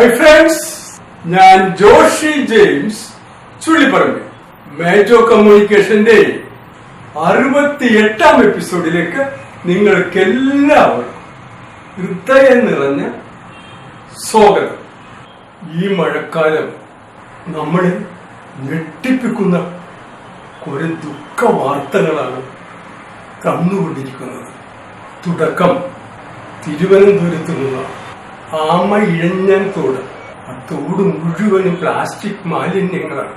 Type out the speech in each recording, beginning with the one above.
Hi friends ഞാൻ Joshi James Chullipparamba Mejo കമ്മ്യൂണിക്കേഷന്റെ അറുപത്തി എട്ടാം എപ്പിസോഡിലേക്ക് നിങ്ങൾക്ക് എല്ലാവർക്കും ഹൃദയം നിറഞ്ഞ സ്വാഗതം. ഈ മഴക്കാലം നമ്മളെ ഞെട്ടിപ്പിക്കുന്ന കുറെ ദുഃഖ വാർത്തകളാണ് തന്നുകൊണ്ടിരിക്കുന്നത്. തുടക്കം തിരുവനന്തപുരത്തു ആമ ഇഴഞ്ഞൻ തോട് ആ തോട് മുഴുവനും പ്ലാസ്റ്റിക് മാലിന്യങ്ങളാണ്.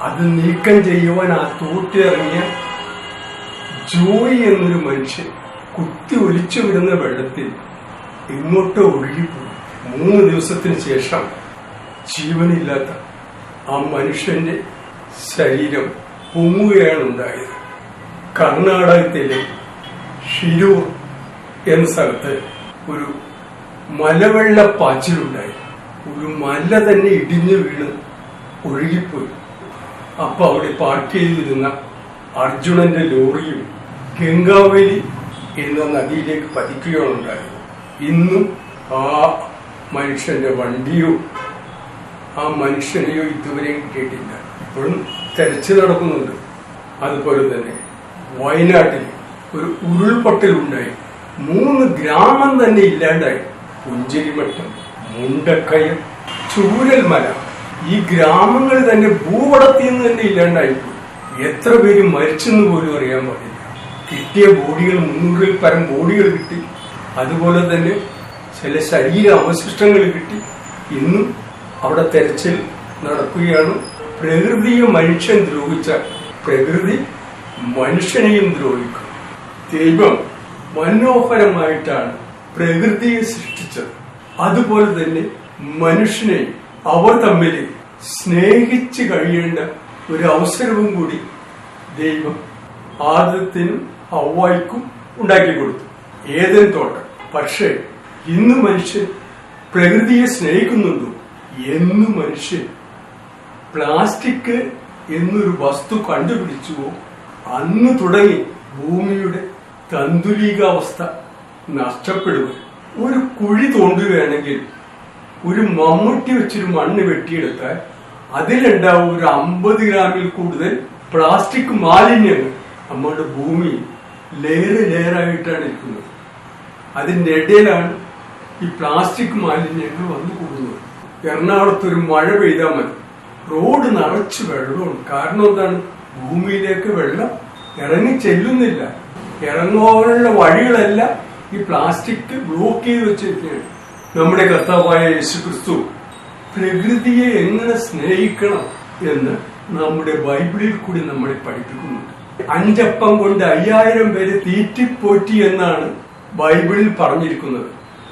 അത് നീക്കം ചെയ്യുവാൻ ആ തോട്ടിലിറങ്ങിയ ജോയി എന്നൊരു മനുഷ്യൻ കുത്തി ഒലിച്ചു വിടുന്ന വെള്ളത്തിൽ എങ്ങോട്ടോ ഒഴുകിപ്പോയി. മൂന്ന് ദിവസത്തിന് ശേഷം ജീവനില്ലാത്ത ആ മനുഷ്യന്റെ ശരീരം പൊങ്ങുകയാണ് ഉണ്ടായത്. കർണാടകത്തിലെ ഷിരൂർ എന്ന സ്ഥലത്ത് ഒരു മലവെള്ളപ്പാച്ചിലുണ്ടായി. ഒരു മല തന്നെ ഇടിഞ്ഞു വീണ് ഒഴുകിപ്പോയി. അപ്പൊ അവിടെ പാർക്ക് ചെയ്തിരുന്ന അർജുനന്റെ ലോറിയും ഗംഗാവലി എന്ന നദിയിലേക്ക് പതിക്കുകയാണ് ഉണ്ടായത്. ഇന്നും ആ മനുഷ്യന്റെ വണ്ടിയോ ആ മനുഷ്യനെയോ ഇതുവരെ കിട്ടിയിട്ടില്ല. ഇപ്പോഴും തെരച്ചിൽ നടക്കുന്നുണ്ട്. അതുപോലെ തന്നെ വയനാട്ടിൽ ഒരു ഉരുൾപൊട്ടലുണ്ടായി. മൂന്ന് ഗ്രാമം തന്നെ ഇല്ലാണ്ടായി. പുഞ്ചിരിമട്ടം മുണ്ടക്കയം ചൂരൽമല. ഈ ഗ്രാമങ്ങൾ തന്നെ ഭൂപടത്തിൽ നിന്ന് തന്നെ ഇല്ലാണ്ടായിപ്പോയി. എത്ര പേര് മരിച്ചെന്ന് പോലും അറിയാൻ പാടില്ല. കിട്ടിയ ബോഡികൾ മുന്നൂറിൽ പരം ബോഡികൾ കിട്ടി. അതുപോലെ തന്നെ ചില ശരീര അവശിഷ്ടങ്ങൾ കിട്ടി. ഇന്നും അവിടെ തെരച്ചിൽ നടക്കുകയാണ്. പ്രകൃതിയെ മനുഷ്യൻ ദ്രോഹിച്ച പ്രകൃതി മനുഷ്യനെയും ദ്രോഹിക്കും. ദൈവം മനോഹരമായിട്ടാണ് പ്രകൃതിയെ സൃഷ്ടിച്ചത് അതുപോലെ തന്നെ മനുഷ്യനെ അവർ തമ്മിൽ സ്നേഹിച്ച് കഴിയേണ്ട ഒരു അവസരവും കൂടി ദൈവം ആദത്തിനും ഹവായിക്കും ഉണ്ടാക്കി കൊടുത്തു. ഏതെങ്കിലും തോട്ടം. പക്ഷേ ഇന്ന് മനുഷ്യൻ പ്രകൃതിയെ സ്നേഹിക്കുന്നുണ്ടോ? എന്ന് മനുഷ്യൻ പ്ലാസ്റ്റിക് എന്നൊരു വസ്തു കണ്ടുപിടിച്ചുവോ? അന്ന് തുടങ്ങി ഭൂമിയുടെ തന്തുലീകാവസ്ഥ നഷ്ടപ്പെടുക ഒരു കുഴി തോണ്ടുകയാണെങ്കിൽ ഒരു മമ്മൂട്ടി വെച്ചൊരു മണ്ണ് വെട്ടിയെടുത്താൽ അതിലുണ്ടാവും ഒരു അമ്പത് ഗ്രാമിൽ കൂടുതൽ പ്ലാസ്റ്റിക് മാലിന്യങ്ങൾ നമ്മുടെ ഭൂമി ലെയർ ലെയറായിട്ടാണ് ഇരിക്കുന്നത് അതിന്റെ ഇടയിലാണ് ഈ പ്ലാസ്റ്റിക് മാലിന്യങ്ങൾ വന്നു കൂടുന്നത്. എറണാകുളത്ത് ഒരു മഴ പെയ്താൽ മതി. റോഡ് നിറച്ച് വെള്ളമാണ്. കാരണം എന്താണ്? ഭൂമിയിലേക്ക് വെള്ളം ഇറങ്ങി ചെല്ലുന്നില്ല. ഇറങ്ങാനുള്ള വഴികളെല്ലാം ഈ പ്ലാസ്റ്റിക് ബ്ലോക്ക് ചെയ്ത് വെച്ചിരിക്കുകയാണ്. നമ്മുടെ കർത്താവായ യേശു ക്രിസ്തു പ്രകൃതിയെ എങ്ങനെ സ്നേഹിക്കണം എന്ന് നമ്മുടെ ബൈബിളിൽ കൂടി നമ്മളെ പഠിപ്പിക്കുന്നുണ്ട് അഞ്ചപ്പം കൊണ്ട് അയ്യായിരം പേര് തീറ്റിപ്പോറ്റി എന്നാണ് ബൈബിളിൽ പറഞ്ഞിരിക്കുന്നത്.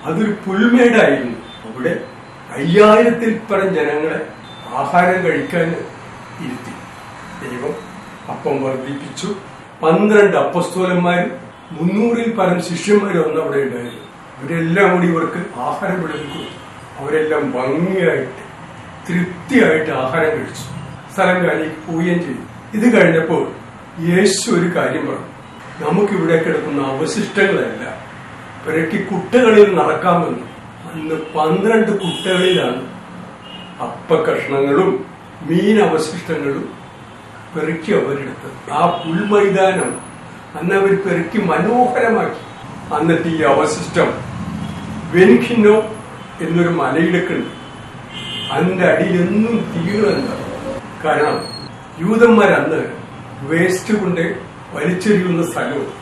അതൊരു പുൽമേടായിരുന്നു. അവിടെ അയ്യായിരത്തിൽ പരം ജനങ്ങളെ ആഹാരം കഴിക്കാൻ ഇരുത്തി. ദൈവം അപ്പം വർദ്ധിപ്പിച്ചു. പന്ത്രണ്ട് അപ്പസ്തോലന്മാരും മുന്നൂറിൽ പരം ശിഷ്യന്മാർ അന്ന് അവിടെ ഉണ്ടായിരുന്നു. ഇവരെല്ലാം കൂടി ഇവർക്ക് ആഹാരം വിളമ്പി അവരെല്ലാം ഭംഗിയായിട്ട് തൃപ്തിയായിട്ട് ആഹാരം കഴിച്ചു. സ്ഥലം കാലി പോവുകയും ചെയ്തു. ഇത് കഴിഞ്ഞപ്പോൾ യേശു ഒരു കാര്യം പറഞ്ഞു. നമുക്കിവിടെ കിടക്കുന്ന അവശിഷ്ടങ്ങളല്ല പുരട്ടി കുട്ടകളിൽ നടക്കാമെന്ന്. അന്ന് പന്ത്രണ്ട് കുട്ടകളിലാണ് അപ്പകഷ്ണങ്ങളും മീൻ അവശിഷ്ടങ്ങളും പെറുക്കി അവരെടുത്തത്. ആ പുൽമൈതാനം അന്ന് അവർ പെറുക്കി മനോഹരമാക്കി. അന്നത്തെ ഈ അവശിഷ്ടം വെനിഖിന്നോ എന്നൊരു മലയിടക്കുണ്ട്. അതിന്റെ അടിയിൽ എന്നും കാരണം യൂതന്മാർ അന്ന് വേസ്റ്റ് കൊണ്ട് വലിച്ചെറിയുന്ന സ്ഥലവും.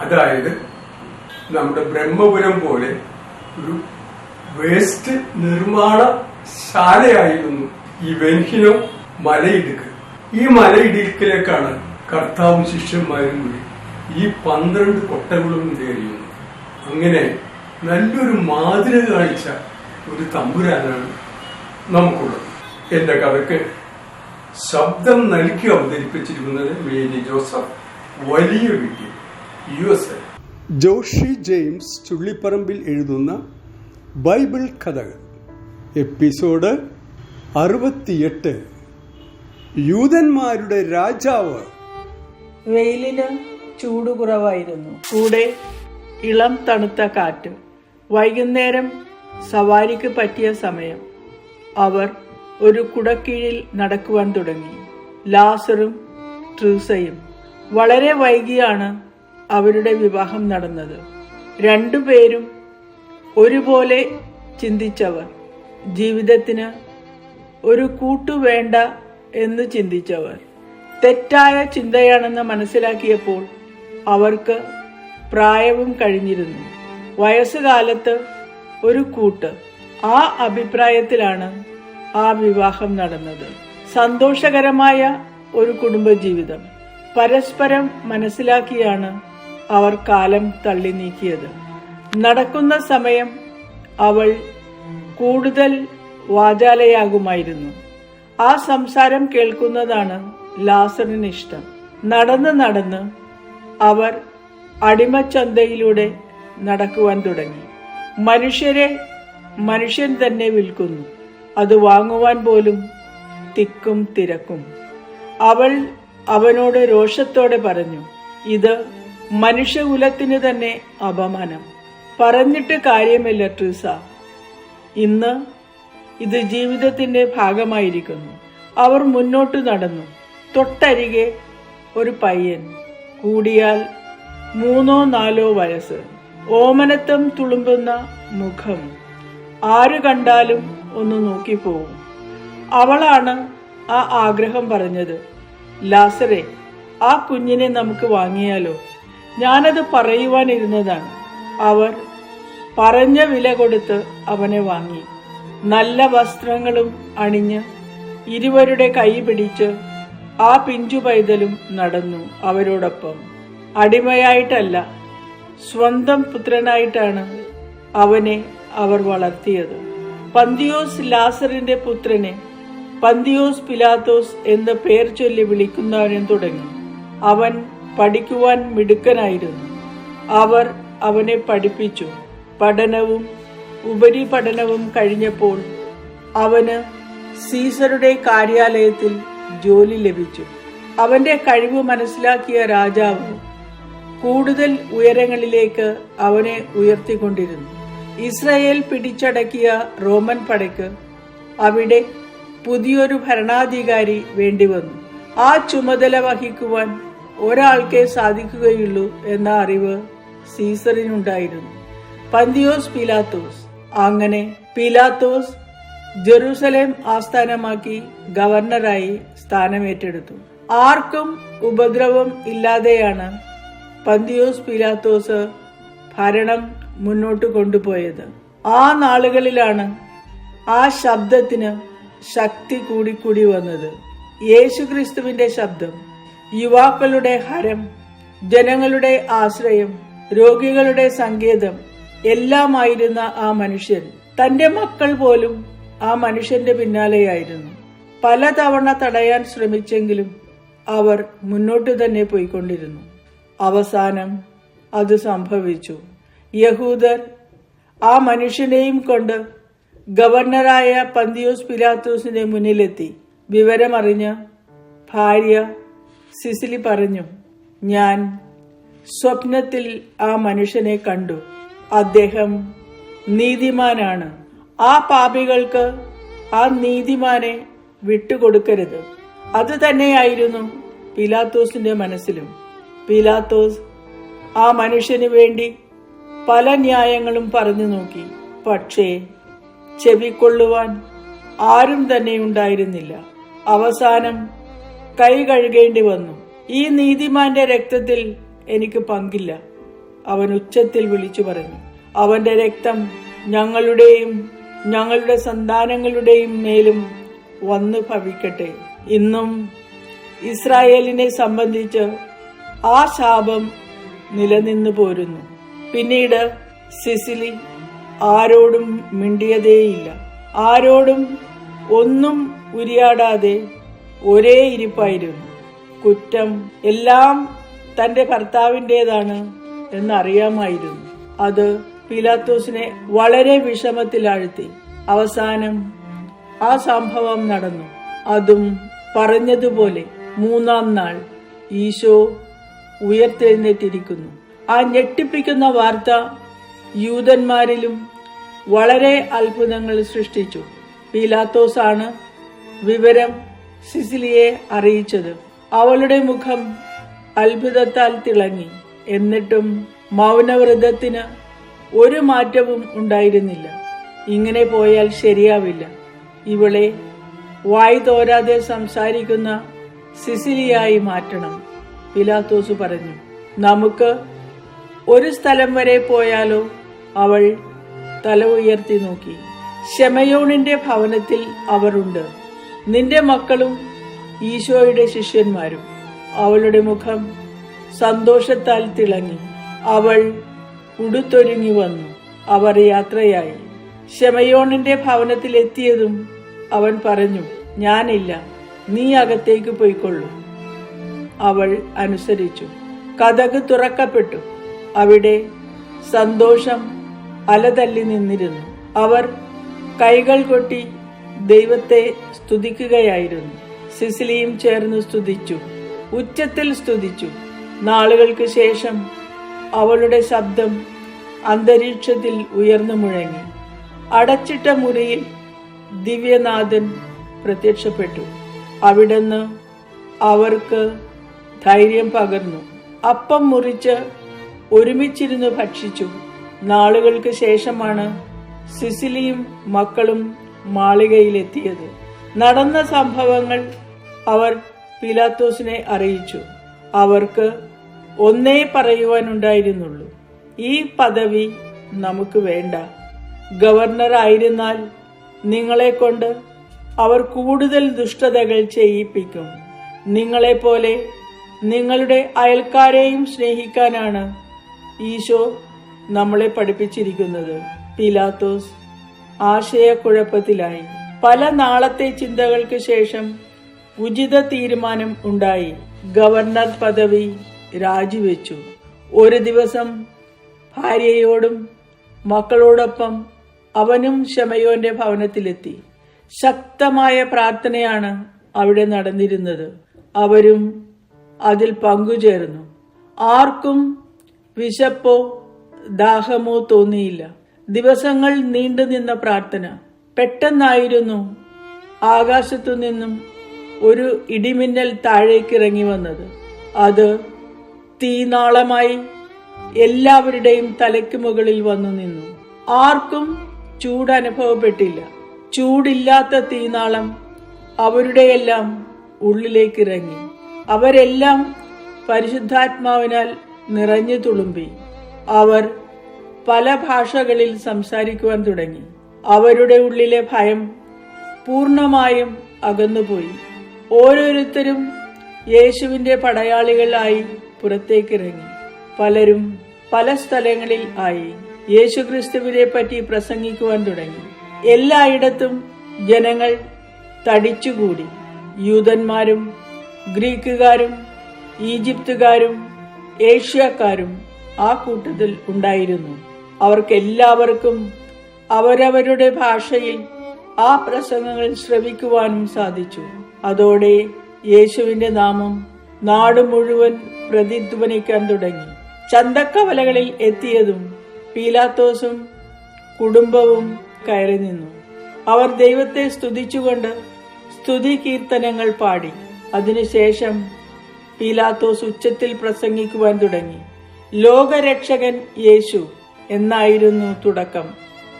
അതായത് നമ്മുടെ ബ്രഹ്മപുരം പോലെ ഒരു വേസ്റ്റ് നിർമ്മാണ ശാലയായിരുന്നു ഈ വെൻഹിനോ മലയിടുക്ക്. ഈ മലയിടുക്കിലേക്കാണ് കർത്താവും ശിഷ്യന്മാരും കൂടി ഈ പന്ത്രണ്ട് കൊട്ടകളും കയറിയുന്നത് അങ്ങനെ നല്ലൊരു മാതൃക കാണിച്ച ഒരു തമ്പുരാനാണ് നമുക്കുള്ളത്. എന്റെ കഥക്ക് ശബ്ദം നൽകി അവതരിപ്പിച്ചിരിക്കുന്നത് മേരി ജോസഫ് വലിയ വീട്ടിൽ U S A Joshi James Chullipparambil എഴുതുന്ന ബൈബിൾ കഥകൾ എപ്പിസോഡ് അറുപത്തിയെട്ട്. യൂതന്മാരുടെ രാജാവ്. വെയിലിന് ചൂട് കുറവായിരുന്നു. കൂടെ ഇളം തണുത്ത കാറ്റ്. വൈകുന്നേരം സവാരിക്ക് പറ്റിയ സമയം. അവർ ഒരു കുടക്കീഴിൽ നടക്കുവാൻ തുടങ്ങി. ലാസറും ട്രൂസയും. വളരെ വൈകിയാണ് അവരുടെ വിവാഹം നടന്നത്. രണ്ടുപേരും ഒരുപോലെ ചിന്തിച്ചവർ. ജീവിതത്തിന് ഒരു കൂട്ടു വേണ്ട എന്ന് ചിന്തിച്ചവർ. തെറ്റായ ചിന്തയാണെന്ന് മനസ്സിലാക്കിയപ്പോൾ അവർക്ക് പ്രായവും കഴിഞ്ഞിരുന്നു. വയസ്സുകാലത്ത് ഒരു കൂട്ട് ആ അഭിപ്രായത്തിലാണ് ആ വിവാഹം നടന്നത്. സന്തോഷകരമായ ഒരു കുടുംബജീവിതം. പരസ്പരം മനസ്സിലാക്കിയാണ് അവർ കാലം തള്ളി നീക്കിയത്. നടക്കുന്ന സമയം അവൾ കൂടുതൽ വാചാലയാകുമായിരുന്നു. ആ സംസാരം കേൾക്കുന്നതാണ് ലാസറിന് ഇഷ്ടം നടന്ന് നടന്ന് അവർ അടിമച്ചന്തയിലൂടെ നടക്കുവാൻ തുടങ്ങി. മനുഷ്യരെ മനുഷ്യൻ തന്നെ വിൽക്കുന്നു. അത് വാങ്ങുവാൻ പോലും തിക്കും തിരക്കും. അവൾ അവനോട് രോഷത്തോടെ പറഞ്ഞു ഇത് മനുഷ്യകുലത്തിന് തന്നെ അപമാനം. പറഞ്ഞിട്ട് കാര്യമില്ല ട്രീസ. ഇന്ന് ഇത് ജീവിതത്തിന്റെ ഭാഗമായിരിക്കുന്നു. അവർ മുന്നോട്ട് നടന്നു. തൊട്ടരികെ ഒരു പയ്യൻ കൂടിയാൽ മൂന്നോ നാലോ വയസ്സ്. ഓമനത്വം തുളുമ്പുന്ന മുഖം. ആര് കണ്ടാലും ഒന്ന് നോക്കിപ്പോവും. അവളാണ് ആ ആഗ്രഹം പറഞ്ഞത്. ലാസറെ ആ കുഞ്ഞിനെ നമുക്ക് വാങ്ങിയാലോ? ഞാനത് പറയുവാനിരുന്നതാണ്. അവർ പറഞ്ഞ വില കൊടുത്ത് അവനെ വാങ്ങി. നല്ല വസ്ത്രങ്ങളും അണിഞ്ഞ് ഇരുവരുടെ കൈ പിടിച്ച് ആ പിഞ്ചു പൈതലും നടന്നു അവരോടൊപ്പം. അടിമയായിട്ടല്ല സ്വന്തം പുത്രനായിട്ടാണ് അവനെ അവർ വളർത്തിയത്. പന്തിയോസ് ലാസറിന്റെ പുത്രനെ പന്തിയോസ് പിലാത്തോസ് എന്ന പേർ ചൊല്ലി വിളിക്കുന്നവനും തുടങ്ങി. അവൻ പഠിക്കുവാൻ മിടുക്കനായിരുന്നു. അവർ അവനെ പഠിപ്പിച്ചു. പഠനവും ഉപരിപഠനവും കഴിഞ്ഞപ്പോൾ അവന് സീസറുടെ കാര്യാലയത്തിൽ ജോലി ലഭിച്ചു. അവന്റെ കഴിവ് മനസ്സിലാക്കിയ രാജാവ് കൂടുതൽ ഉയരങ്ങളിലേക്ക് അവനെ ഉയർത്തിക്കൊണ്ടിരുന്നു. ഇസ്രയേൽ പിടിച്ചടക്കിയ റോമൻ പടയ്ക്ക് അവിടെ പുതിയൊരു ഭരണാധികാരി വേണ്ടിവന്നു. ആ ചുമതല വഹിക്കുവാൻ ഒരാൾക്കേ സാധിക്കുകയുള്ളൂ എന്ന അറിവ് സീസറിനുണ്ടായിരുന്നു. പന്തിയോസ് പിലാത്തോസ്. അങ്ങനെ പിലാത്തോസ് ജെറൂസലേം ആസ്ഥാനമാക്കി ഗവർണറായി സ്ഥാനമേറ്റെടുത്തു ആർക്കും ഉപദ്രവം ഇല്ലാതെയാണ് പന്തിയോസ് പിലാത്തോസ് ഭരണം മുന്നോട്ട് കൊണ്ടുപോയത്. ആ നാളുകളിലാണ് ആ ശബ്ദത്തിന് ശക്തി കൂടിക്കൂടി വന്നത്. യേശുക്രിസ്തുവിന്റെ ശബ്ദം യുവാക്കളുടെ ഹരം ജനങ്ങളുടെ ആശ്രയം രോഗികളുടെ സങ്കേതം എല്ലാമായിരുന്ന ആ മനുഷ്യൻ. തന്റെ മക്കൾ പോലും ആ മനുഷ്യന്റെ പിന്നാലെയായിരുന്നു. പലതവണ തടയാൻ ശ്രമിച്ചെങ്കിലും അവർ മുന്നോട്ട് തന്നെ പോയിക്കൊണ്ടിരുന്നു. അവസാനം അത് സംഭവിച്ചു. യഹൂദർ ആ മനുഷ്യനെയും കൊണ്ട് ഗവർണറായ പന്തിയോസ് പിലാത്തോസിന്റെ മുന്നിലെത്തി. വിവരമറിഞ്ഞ് ഭാര്യ സിസിലി പറഞ്ഞു ഞാൻ സ്വപ്നത്തിൽ ആ മനുഷ്യനെ കണ്ടു. അദ്ദേഹം നീതിമാനാണ്. ആ പാപികൾക്ക് ആ നീതിമാനെ വിട്ടുകൊടുക്കരുത്. അത് തന്നെയായിരുന്നു പിലാത്തോസിന്റെ മനസ്സിലും. പിലാത്തോസ് ആ മനുഷ്യന് വേണ്ടി പല ന്യായങ്ങളും പറഞ്ഞു നോക്കി. പക്ഷേ ചെവിക്കൊള്ളുവാൻ ആരും തന്നെ ഉണ്ടായിരുന്നില്ല. അവസാനം കൈ കഴുകേണ്ടി വന്നു. ഈ നീതിമാന്റെ രക്തത്തിൽ എനിക്ക് പങ്കില്ല. അവൻ ഉച്ചത്തിൽ വിളിച്ചു പറഞ്ഞു. അവന്റെ രക്തം ഞങ്ങളുടെയും ഞങ്ങളുടെ സന്താനങ്ങളുടെയും മേലും വന്നു ഭവിക്കട്ടെ. ഇന്നും ഇസ്രായേലിനെ സംബന്ധിച്ച് ആ ശാപം നിലനിന്നു പോരുന്നു. പിന്നീട് സിസിലി ആരോടും മിണ്ടിയതേയില്ല. ആരോടും ഒന്നും ഉരിയാടാതെ ഒരേ ഇരിപ്പായിരുന്നു. കുറ്റം എല്ലാം തന്റെ ഭർത്താവിന്റെതാണ് എന്നറിയാമായിരുന്നു. അത് പിലാത്തോസിനെ വളരെ വിഷമത്തിലാഴ്ത്തി. അവസാനം ആ സംഭവം നടന്നു. അതും പറഞ്ഞതുപോലെ മൂന്നാം നാൾ ഈശോ ഉയർത്തെഴുന്നേറ്റിരിക്കുന്നു. ആ ഞെട്ടിപ്പിക്കുന്ന വാർത്ത യൂതന്മാരിലും വളരെ അത്ഭുതങ്ങൾ സൃഷ്ടിച്ചു. പീലാത്തോസാണ് വിവരം സിസിലിയെ അറിയിച്ചത്. അവളുടെ മുഖം അത്ഭുതത്താൽ തിളങ്ങി. എന്നിട്ടും മൗനവ്രതത്തിന് ഒരു മാറ്റവും ഉണ്ടായിരുന്നില്ല. ഇങ്ങനെ പോയാൽ ശരിയാവില്ല. ഇവളെ വായി തോരാതെ സംസാരിക്കുന്ന സിസിലിയായി മാറ്റണം പിലാത്തോസ് പറഞ്ഞു. നമുക്ക് ഒരു സ്ഥലം വരെ പോയാലോ? അവൾ തല ഉയർത്തി നോക്കി. ശമയോണിന്റെ ഭവനത്തിൽ അവരുണ്ട്. നിന്റെ മക്കളും ഈശോയുടെ ശിഷ്യന്മാരും. അവളുടെ മുഖം സന്തോഷത്താൽ തിളങ്ങി. അവൾ ഉടുത്തൊരുങ്ങി വന്നു. അവർ യാത്രയായി. ശമയോണിന്റെ ഭവനത്തിൽ എത്തിയതും അവൻ പറഞ്ഞു ഞാനില്ല നീ അകത്തേക്ക് പോയിക്കൊള്ളു. അവൾ അനുസരിച്ചു. കഥക് തുറക്കപ്പെട്ടു. അവിടെ സന്തോഷം അലതല്ലി നിന്നിരുന്നു. അവർ കൈകൾ കൊട്ടി ദൈവത്തെ സ്തുതിക്കുകയായിരുന്നു. സിസിലിയും ചേർന്ന് സ്തുതിച്ചു. ഉച്ചത്തിൽ സ്തുതിച്ചു. നാളുകൾക്ക് ശേഷം അവളുടെ ശബ്ദം അന്തരീക്ഷത്തിൽ ഉയർന്നു മുഴങ്ങി. അടച്ചിട്ട മുറിയിൽ ദിവ്യനാഥൻ പ്രത്യക്ഷപ്പെട്ടു. അവിടുന്ന് അവർക്ക് ധൈര്യം പകർന്നു. അപ്പം മുറിച്ച് ഒരുമിച്ചിരുന്ന് ഭക്ഷിച്ചു. നാളുകൾക്ക് ശേഷമാണ് സിസിലിയും മക്കളും മാളികയിലെത്തിയത്. നടന്ന സംഭവങ്ങൾ അവർ പിലാത്തോസിനെ അറിയിച്ചു. അവർക്ക് ഒന്നേ പറയുവാനുണ്ടായിരുന്നുള്ളൂ. ഈ പദവി നമുക്ക് വേണ്ട. ഗവർണർ ആയിരുന്നാൽ നിങ്ങളെ കൊണ്ട് അവർ കൂടുതൽ ദുഷ്ടതകൾ ചെയ്യിപ്പിക്കും. നിങ്ങളെപ്പോലെ നിങ്ങളുടെ അയൽക്കാരെയും സ്നേഹിക്കാനാണ് ഈശോ നമ്മളെ പഠിപ്പിച്ചിരിക്കുന്നത്. പിലാത്തോസ് ആശയക്കുഴപ്പത്തിലായി. പല നാളത്തെ ചിന്തകൾക്ക് ശേഷം ഉചിത തീരുമാനം ഉണ്ടായി. ഗവർണർ പദവി രാജിവെച്ചു. ഒരു ദിവസം ഭാര്യയോടും മക്കളോടൊപ്പം അവനും ശമയോന്റെ ഭവനത്തിലെത്തി. ശക്തമായ പ്രാർത്ഥനയാണ് അവിടെ നടന്നിരുന്നത്. അവരും അതിൽ പങ്കുചേർന്നു. ആർക്കും വിശപ്പോ ദാഹമോ തോന്നിയില്ല. ദിവസങ്ങൾ നീണ്ടു നിന്ന പ്രാർത്ഥന. പെട്ടെന്നായിരുന്നു ആകാശത്തു നിന്നും ഒരു ഇടിമിന്നൽ താഴേക്കിറങ്ങി വന്നത്. അത് തീനാളമായി എല്ലാവരുടെയും തലയ്ക്ക് മുകളിൽ വന്നു നിന്നു. ആർക്കും ചൂട് അനുഭവപ്പെട്ടില്ല ചൂടില്ലാത്ത തീനാളം അവരുടെയെല്ലാം ഉള്ളിലേക്ക് ഇറങ്ങി അവരെല്ലാം പരിശുദ്ധാത്മാവിനാൽ നിറഞ്ഞു തുളുമ്പി. അവർ പല ഭാഷകളിൽ സംസാരിക്കുവാൻ തുടങ്ങി. അവരുടെ ഉള്ളിലെ ഭയം പൂർണമായും അകന്നുപോയി. ഓരോരുത്തരും യേശുവിന്റെ പടയാളികളായി പുറത്തേക്കിറങ്ങി. പലരും പല സ്ഥലങ്ങളിൽ ആയി. യേശുക്രിസ്തുവിനെ പറ്റി പ്രസംഗിക്കുവാൻ തുടങ്ങി. എല്ലായിടത്തും ജനങ്ങൾ തടിച്ചുകൂടി. യൂതന്മാരും ഗ്രീക്കുകാരും ഈജിപ്തുകാരും ഏഷ്യക്കാരും ആ കൂട്ടത്തിൽ ഉണ്ടായിരുന്നു. അവർക്കെല്ലാവർക്കും അവരവരുടെ ഭാഷയിൽ ആ പ്രസംഗങ്ങൾ ശ്രവിക്കുവാനും സാധിച്ചു. അതോടെ യേശുവിന്റെ നാമം നാട് മുഴുവൻ പ്രതിധ്വനിക്കാൻ തുടങ്ങി. ചന്തക്കവലകളിൽ എത്തിയതും പീലാത്തോസും കുടുംബവും കയറി നിന്നു. അവർ ദൈവത്തെ സ്തുതിച്ചുകൊണ്ട് സ്തുതി കീർത്തനങ്ങൾ പാടി. അതിനുശേഷം പീലാത്തോസ് ഉച്ചത്തിൽ പ്രസംഗിക്കുവാൻ തുടങ്ങി. ലോകരക്ഷകൻ യേശു എന്നായിരുന്നു തുടക്കം.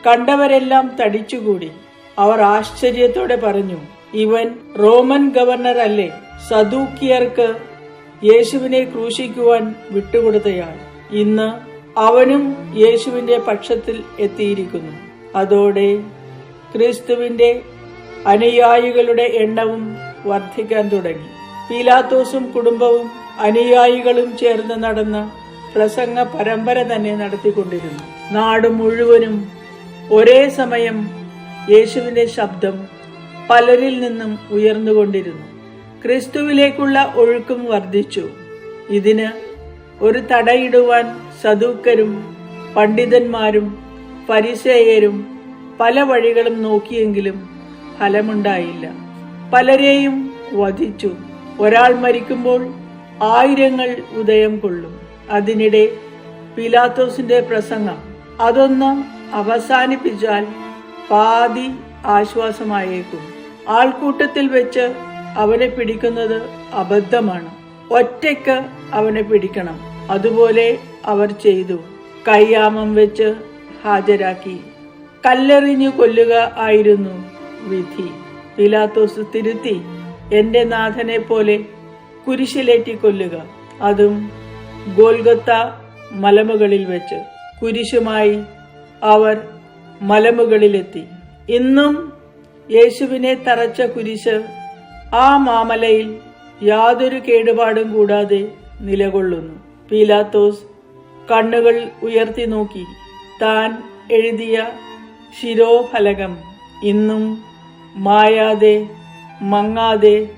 കണ്ടവരെല്ലാം തടിച്ചുകൂടി. അവർ ആശ്ചര്യത്തോടെ പറഞ്ഞു ഇവൻ റോമൻ ഗവർണർ അല്ലേ സദൂക്കിയർക്ക് യേശുവിനെ ക്രൂശിക്കുവാൻ വിട്ടുകൊടുത്തയാൾ. ഇന്ന് അവനും യേശുവിന്റെ പക്ഷത്തിൽ എത്തിയിരിക്കുന്നു. അതോടെ ക്രിസ്തുവിന്റെ അനുയായികളുടെ എണ്ണവും വർദ്ധിക്കാൻ തുടങ്ങി. പീലാത്തോസും കുടുംബവും അനുയായികളും ചേർന്ന് നടന്ന പ്രസംഗ പരമ്പര തന്നെ നടത്തിക്കൊണ്ടിരുന്നു. നാട് മുഴുവനും ഒരേ സമയം യേശുവിന്റെ ശബ്ദം പലരിൽ നിന്നും ഉയർന്നുകൊണ്ടിരുന്നു. ക്രിസ്തുവിലേക്കുള്ള ഒഴുക്കും വർദ്ധിച്ചു. ഇതിന് ഒരു തടയിടുവാൻ സദൂക്കരും പണ്ഡിതന്മാരും പരിസേയരും പല വഴികളും നോക്കിയെങ്കിലും ഫലമുണ്ടായില്ല. പലരെയും വധിച്ചു. ഒരാൾ മരിക്കുമ്പോൾ ആയിരങ്ങൾ ഉദയം കൊള്ളും. അതിനിടെ പിലാത്തോസിന്റെ പ്രസംഗം അതൊന്ന് അവസാനിപ്പിച്ചാൽ പാതി ആശ്വാസമായേക്കും. ആൾക്കൂട്ടത്തിൽ വെച്ച് അവനെ പിടിക്കുന്നത് അബദ്ധമാണ്. ഒറ്റയ്ക്ക് അവനെ പിടിക്കണം. അതുപോലെ അവർ ചെയ്തു. കയ്യാമം വെച്ച് ഹാജരാക്കി. കല്ലെറിഞ്ഞു കൊല്ലുക ആയിരുന്നു വിധി. പിലാത്തോസ് തിരുത്തി എന്റെ നാഥനെ പോലെ കുരിശിലേറ്റി കൊല്ലുക. അതും ഗോൽഗത്ത മലമുകളിൽ വെച്ച്. കുരിശുമായി അവർ മലമുകളിലെത്തി. ഇന്നും യേശുവിനെ തറച്ച കുരിശ് ആ മാമലയിൽ യാതൊരു കേടുപാടും കൂടാതെ നിലകൊള്ളുന്നു. പീലാത്തോസ് കണ്ണുകൾ ഉയർത്തി നോക്കി. താൻ എഴുതിയ ശിരോഫലകം ഇന്നും മായാതെ മങ്ങാതെ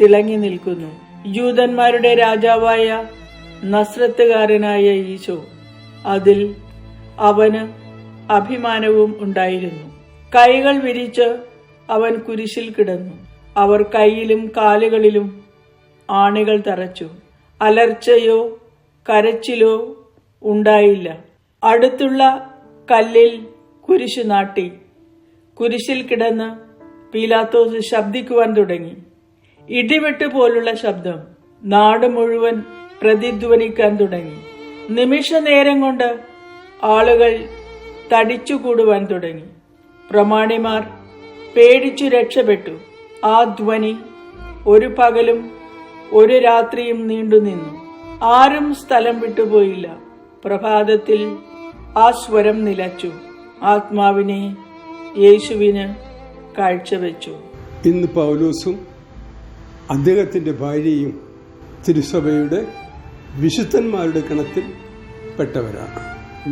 തിളങ്ങി നിൽക്കുന്നു. ജൂതന്മാരുടെ രാജാവായ നസ്രത്തുകാരനായ ഈശോ അതിൽ അവന് അഭിമാനവും ഉണ്ടായിരുന്നു. കൈകൾ വിരിച്ച് അവൻ കുരിശിൽ കിടന്നു. അവർ കൈയിലും കാലുകളിലും ആണികൾ തറച്ചു. അലർച്ചയോ കരച്ചിലോ ഉണ്ടായില്ല. അടുത്തുള്ള കല്ലിൽ കുരിശു നാട്ടി. കുരിശിൽ കിടന്ന് പീലാത്തോസ് ശബ്ദിക്കുവാൻ തുടങ്ങി. ഇടിവെട്ട് പോലുള്ള ശബ്ദം നാട് മുഴുവൻ പ്രതിധ്വനിക്കാൻ തുടങ്ങി. നിമിഷ നേരം കൊണ്ട് ആളുകൾ തടിച്ചുകൂടുവാൻ തുടങ്ങി. പ്രമാണിമാർ പേടിച്ചു രക്ഷപ്പെട്ടു. ആ ധ്വനി ഒരു പകലും ഒരു രാത്രിയും നീണ്ടുനിന്നു ആരും സ്ഥലം വിട്ടുപോയില്ല പ്രഭാതത്തിൽ ആ സ്വരം നിലച്ചു. ആത്മാവിനെ യേശുവിന് കാഴ്ചവെച്ചു. ഇന്ന് പൗലൂസും അദ്ദേഹത്തിന്റെ ഭാര്യയും തിരുസഭയുടെ വിശുദ്ധന്മാരുടെ കണത്തിൽ പെട്ടവരാണ്.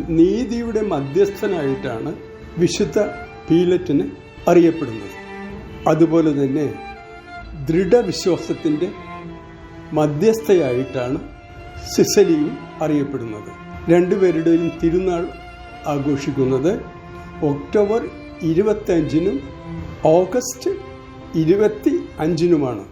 നീതിയുടെ മധ്യസ്ഥനായിട്ടാണ് വിശുദ്ധ പീലറ്റിന് അറിയപ്പെടുന്നത്. അതുപോലെ തന്നെ ദൃഢവിശ്വാസത്തിന്റെ മധ്യസ്ഥയായിട്ടാണ് സിസലിയും അറിയപ്പെടുന്നത്. രണ്ടുപേരുടെയും തിരുനാൾ ആഘോഷിക്കുന്നത് ഒക്ടോബർ ഇരുപത്തഞ്ചിനും ഓഗസ്റ്റ് ഇരുപത്തി അഞ്ചിനുമാണ്